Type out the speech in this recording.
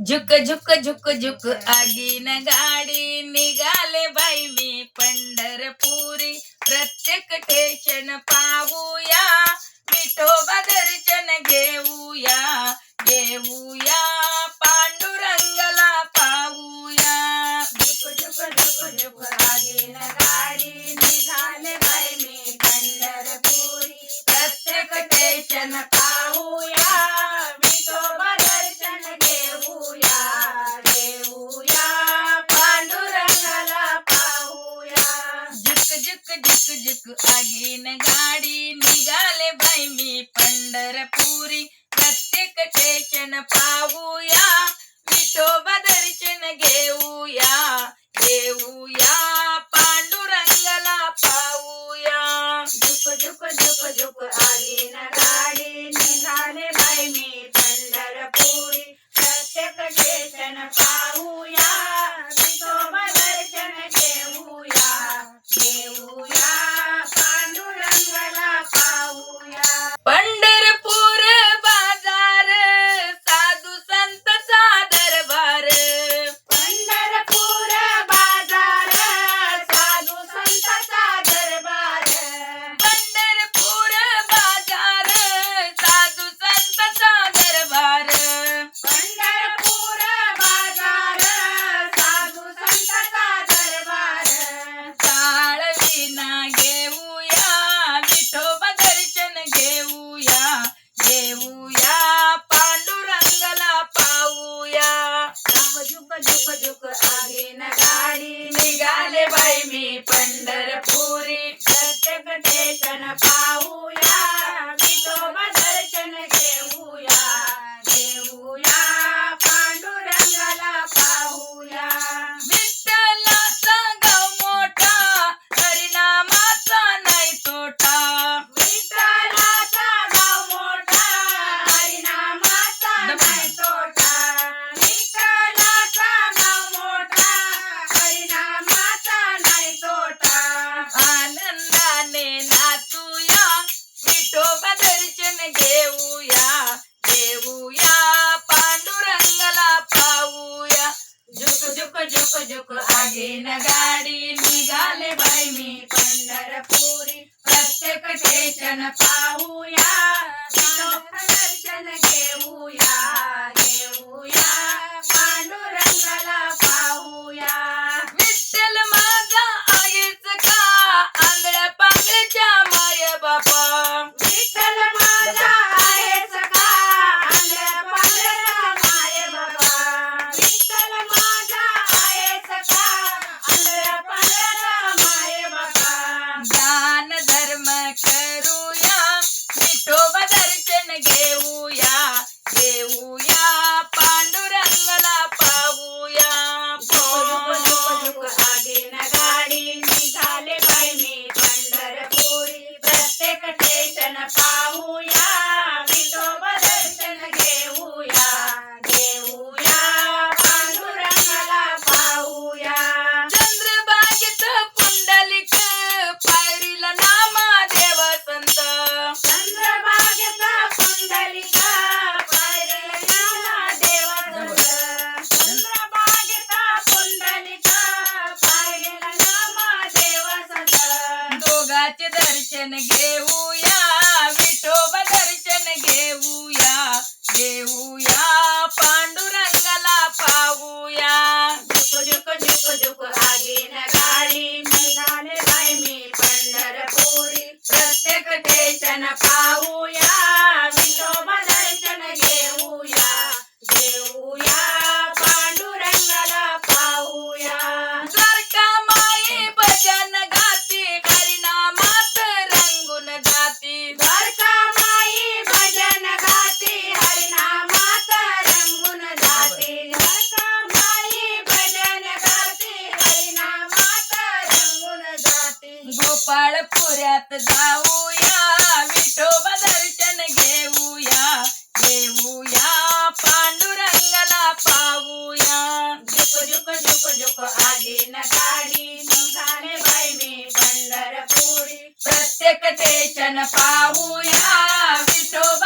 झुक झुक झुक झुक आगीन गाडी निघाले बाई मी पंढरपुरी. प्रत्येक ठेशन पाहूया. तीन गाडी निघाले बाई मी पंढरपुरी. प्रत्येक स्टेशन पाहूया. विठोबा दर्शन घेऊ झुक झुक आगे नगा झुक झुक आगे न गाडी गाले बाई मी पूरी प्रत्येक टेशन पाहूया. એવું गोपाळपुऱ्यात जाऊया, विठोबा दर्शन घेऊया घेऊया, पांडुरंगाला पाहूया. झोक झोक झोक झोक आली न गाडी निघाले बाई मी पंढरपुरी. प्रत्येक टेशन पाहूया, विठोबा